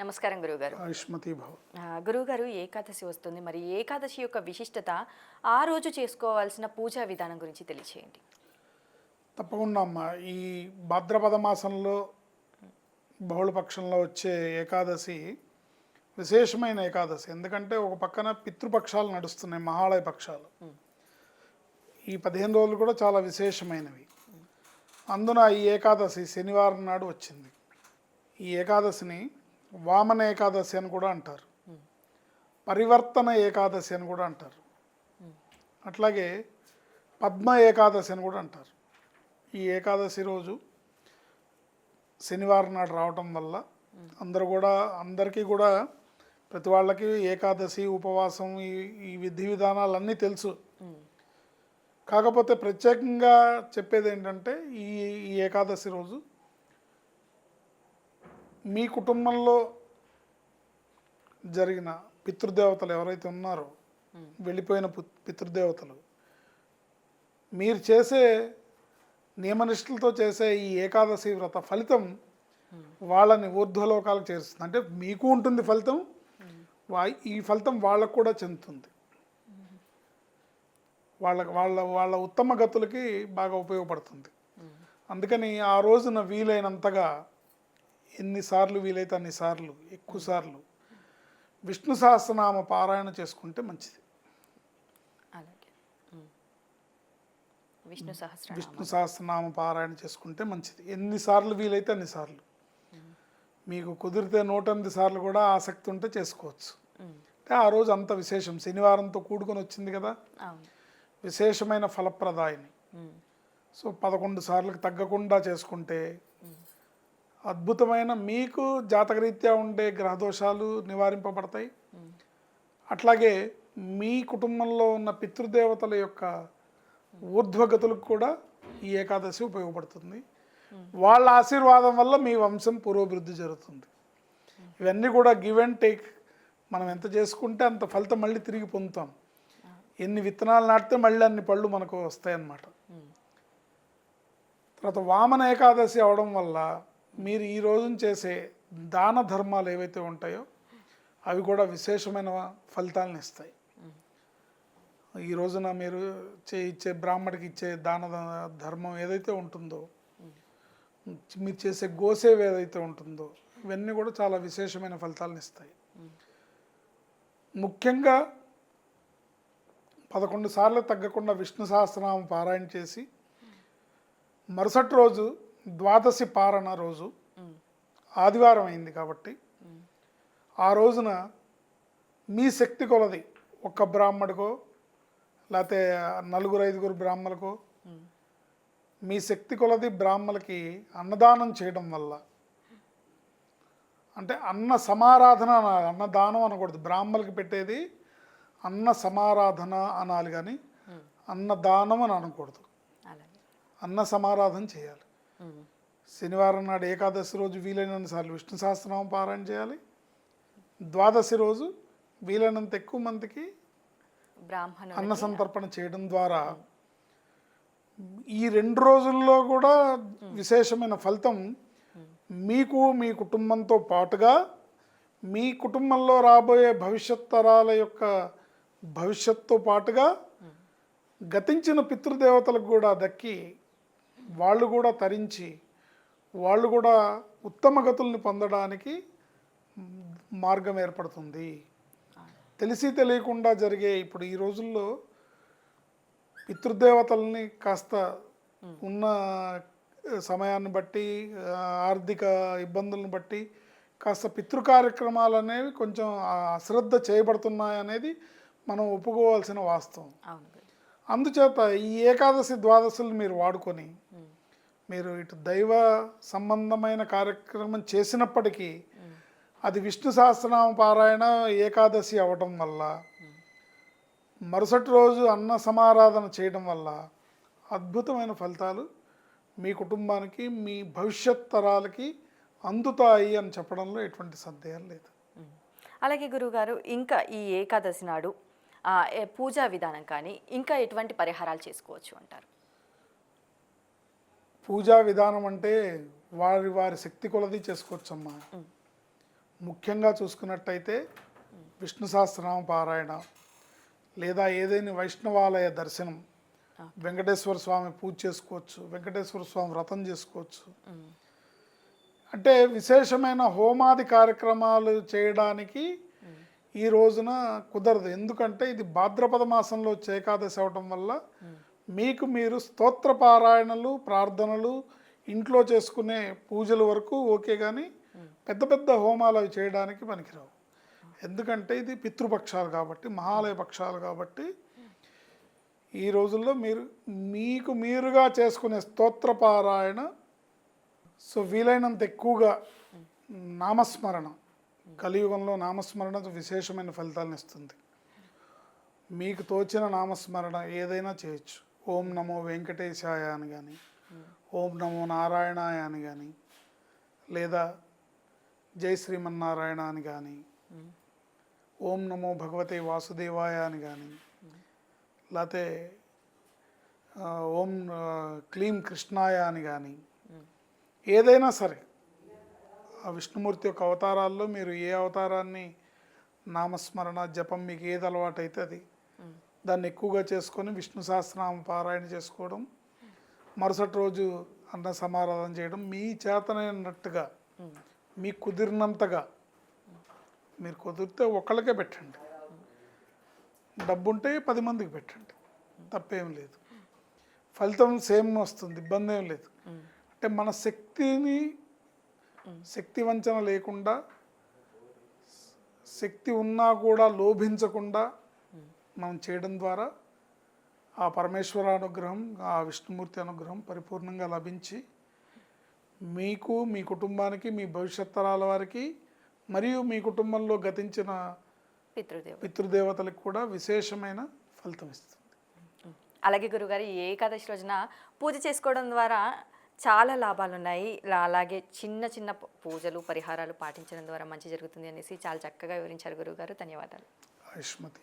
నమస్కారం గురువుగారు. ఆయుష్మతి భవ. ఆ, గురువుగారు ఏకాదశి వస్తుంది. మరి ఏకాదశి యొక్క విశిష్టత ఆ రోజు చేసుకోవాల్సిన పూజా విధానం గురించి తెలియచేయండి. తప్పకుండా అమ్మ. ఈ భాద్రపద మాసంలో బహుళపక్షంలో వచ్చే ఏకాదశి విశేషమైన ఏకాదశి. ఎందుకంటే ఒక పక్కన పితృపక్షాలు నడుస్తున్నాయి మహాలయ పక్షాలు. ఈ పదిహేను రోజులు కూడా చాలా విశేషమైనవి. అందున ఈ ఏకాదశి శనివారం నాడు వచ్చింది. ఈ ఏకాదశిని వామన ఏకాదశి అని కూడా అంటారు. పరివర్తన ఏకాదశి అని కూడా అంటారు. అట్లాగే పద్మ ఏకాదశి అని కూడా అంటారు. ఈ ఏకాదశి రోజు శనివారం నాడు రావటం వల్ల అందరూ కూడా అందరికీ కూడా ప్రతి వాళ్ళకి ఏకాదశి ఉపవాసం ఈ ఈ విధి విధానాలన్నీ తెలుసు. కాకపోతే ప్రత్యేకంగా చెప్పేది ఏంటంటే ఈ ఈ ఏకాదశి రోజు మీ కుటుంబంలో జరిగిన పితృదేవతలు ఎవరైతే ఉన్నారో వెళ్ళిపోయిన పితృదేవతలు మీరు చేసే నియమనిష్టలతో చేసే ఈ ఏకాదశి వ్రత ఫలితం వాళ్ళని ఊర్ధ్వలోకాలకు చేరుస్తుంది. అంటే మీకు ఉంటుంది ఫలితం వా- ఈ ఫలితం వాళ్ళకు కూడా చెందుతుంది. వాళ్ళ వాళ్ళ వాళ్ళ ఉత్తమ గతులకి బాగా ఉపయోగపడుతుంది. అందుకని ఆ రోజున వీలైనంతగా ఎన్నిసార్లు వీలైతే అన్నిసార్లు ఎక్కువ సార్లు విష్ణు సహస్రనామ పారాయణ చేసుకుంటే మంచిది. విష్ణు సహస్రనామం. విష్ణు సహస్రనామ పారాయణ చేసుకుంటే మంచిది. ఎన్నిసార్లు వీలైతే అన్నిసార్లు మీకు కుదిరితే నూట ఎనిమిది సార్లు కూడా ఆసక్తి ఉంటే చేసుకోవచ్చు. అంటే ఆ రోజు అంత విశేషం. శనివారంతో కూడుకొని వచ్చింది కదా? విశేషమైన ఫలప్రదాయిని. సో పదకొండు సార్లకు తగ్గకుండా చేసుకుంటే అద్భుతమైన మీకు జాతకరీత్యా ఉండే గ్రహదోషాలు నివారింపబడతాయి. అట్లాగే మీ కుటుంబంలో ఉన్న పితృదేవతల యొక్క ఊర్ధ్వగతులకు కూడా ఈ ఏకాదశి ఉపయోగపడుతుంది. వాళ్ళ ఆశీర్వాదం వల్ల మీ వంశం పురోభివృద్ధి జరుగుతుంది. ఇవన్నీ కూడా గివ్ అండ్ టేక్. మనం ఎంత చేసుకుంటే అంత ఫలితం మళ్ళీ తిరిగి పొందుతాం. ఎన్ని విత్తనాలు నాటితే మళ్ళీ అన్ని పళ్ళు మనకు వస్తాయన్నమాట. తర్వాత వామన ఏకాదశి అవడం వల్ల మీరు ఈ రోజున చేసే దాన ధర్మాలు ఏవైతే ఉంటాయో అవి కూడా విశేషమైన ఫలితాలను ఇస్తాయి. ఈ రోజున మీరు చే ఇచ్చే బ్రాహ్మడికి ఇచ్చే దాన ధర్మం ఏదైతే ఉంటుందో మీరు చేసే గోసేవ ఏదైతే ఉంటుందో ఇవన్నీ కూడా చాలా విశేషమైన ఫలితాలను ఇస్తాయి. ముఖ్యంగా పదకొండు సార్లు తగ్గకుండా విష్ణు సహస్రనామం పారాయణ చేసి మరుసటి రోజు ద్వాదశి పారణ రోజు ఆదివారం అయింది కాబట్టి ఆ రోజున మీ శక్తి కొలది. ఒక్క బ్రాహ్మడికో లేకపోతే నలుగురు ఐదుగురు బ్రాహ్మలకు మీ శక్తి కొలది బ్రాహ్మలకి అన్నదానం చేయడం వల్ల. అంటే అన్న సమారాధన అనాలి. అన్నదానం అనకూడదు. బ్రాహ్మలకి పెట్టేది అన్న సమారాధన అనాలి కానీ అన్నదానం అని అనకూడదు. అన్న సమారాధన చేయాలి. శనివారం నాడు ఏకాదశి రోజు వీలైనంత సార్లు విష్ణు సహస్రనామం పారాయణ చేయాలి. ద్వాదశి రోజు వీలైనంత ఎక్కువ మందికి బ్రాహ్మణుడు అన్న సంతర్పణ చేయడం ద్వారా ఈ రెండు రోజుల్లో కూడా విశేషమైన ఫలితం మీకు మీ కుటుంబంతో పాటుగా మీ కుటుంబంలో రాబోయే భవిష్యత్ తరాల యొక్క భవిష్యత్తుతో పాటుగా గతించిన పితృదేవతలకు కూడా దక్కి వాళ్ళు కూడా తరించి వాళ్ళు కూడా ఉత్తమ గతుల్ని పొందడానికి మార్గం ఏర్పడుతుంది. తెలిసి తెలియకుండా జరిగే ఇప్పుడు ఈ రోజుల్లో పితృదేవతల్ని కాస్త ఉన్న సమయాన్ని బట్టి ఆర్థిక ఇబ్బందులను బట్టి కాస్త పితృ కార్యక్రమాలు అనేవి కొంచెం అశ్రద్ధ చేయబడుతున్నాయి అనేది మనం ఒప్పుకోవాల్సిన వాస్తవం. అందుచేత ఈ ఏకాదశి ద్వాదశులు మీరు వాడుకొని మీరు ఇటు దైవ సంబంధమైన కార్యక్రమం చేసినప్పటికీ అది విష్ణు సహస్రనామ పారాయణ ఏకాదశి అవటం వల్ల మరుసటి రోజు అన్న సమారాధన చేయడం వల్ల అద్భుతమైన ఫలితాలు మీ కుటుంబానికి మీ భవిష్యత్ తరాలకి అందుతాయి అని చెప్పడంలో ఎటువంటి సందేహం లేదు. అలాగే గురువుగారు ఇంకా ఈ ఏకాదశి నాడు పూజా విధానం కానీ ఇంకా ఎటువంటి పరిహారాలు చేసుకోవచ్చు అంటారు? పూజా విధానం అంటే వారి వారి శక్తి కొలది చేసుకోవచ్చమ్మా. ముఖ్యంగా చూసుకున్నట్టయితే విష్ణు సహస్రనామ పారాయణ లేదా ఏదైనా వైష్ణవాలయ దర్శనం వెంకటేశ్వర స్వామి పూజ చేసుకోవచ్చు వెంకటేశ్వర స్వామి వ్రతం చేసుకోవచ్చు. అంటే విశేషమైన హోమాది కార్యక్రమాలు చేయడానికి ఈ రోజున కుదరదు. ఎందుకంటే ఇది భాద్రపద మాసంలో చేకాదశి అవటం వల్ల మీకు మీరు స్తోత్ర పారాయణలు ప్రార్థనలు ఇంట్లో చేసుకునే పూజల వరకు ఓకే కానీ పెద్ద పెద్ద హోమాలు అవి చేయడానికి పనికిరావు. ఎందుకంటే ఇది పితృపక్షాలు కాబట్టి మహాలయ పక్షాలు కాబట్టి ఈ రోజుల్లో మీరు మీకు మీరుగా చేసుకునే స్తోత్ర పారాయణ సో వీలైనంత ఎక్కువగా నామస్మరణ కలియుగంలో నామస్మరణ విశేషమైన ఫలితాలను ఇస్తుంది. మీకు తోచిన నామస్మరణ ఏదైనా చేయొచ్చు. ఓం నమో వెంకటేశాయ అని కానీ ఓం నమో నారాయణాయ అని కానీ లేదా జై శ్రీమన్నారాయణ అని కానీ ఓం నమో భగవతే వాసుదేవాయ అని కానీ లేకపోతే ఓం క్లీం కృష్ణాయ అని కానీ ఏదైనా సరే ఆ విష్ణుమూర్తి యొక్క అవతారాల్లో మీరు ఏ అవతారాన్ని నామస్మరణ జపం మీకు ఏది అలవాటు అయితే అది దాన్ని ఎక్కువగా చేసుకొని విష్ణు సహస్రనామ పారాయణ చేసుకోవడం మరుసటి రోజు అన్న సమారాధన చేయడం మీ చేతనైనట్టుగా మీకు కుదిరినంతగా మీరు కుదిరితే ఒకళ్ళకే పెట్టండి. డబ్బు ఉంటే పది మందికి పెట్టండి. తప్పేం లేదు. ఫలితం సేమ్ వస్తుంది ఇబ్బంది ఏం లేదు అంటే మన శక్తిని శక్తి వంచన లేకుండా శక్తి ఉన్నా కూడా లోభించకుండా మనం చేయడం ద్వారా ఆ పరమేశ్వర అనుగ్రహం ఆ విష్ణుమూర్తి అనుగ్రహం పరిపూర్ణంగా లభించి మీకు మీ కుటుంబానికి మీ భవిష్యత్ తరాల వారికి మరియు మీ కుటుంబంలో గతించిన పితృదేవ పితృదేవతలకు కూడా విశేషమైన ఫలితం ఇస్తుంది. అలాగే గురుగారు ఏకాదశి రోజున పూజ చేసుకోవడం ద్వారా చాలా లాభాలు ఉన్నాయి అలాగే చిన్న చిన్న పూజలు పరిహారాలు పాటించడం ద్వారా మంచి జరుగుతుంది అనేసి చాలా చక్కగా వివరించారు గురువుగారు. ధన్యవాదాలు. ఆయుష్మతి.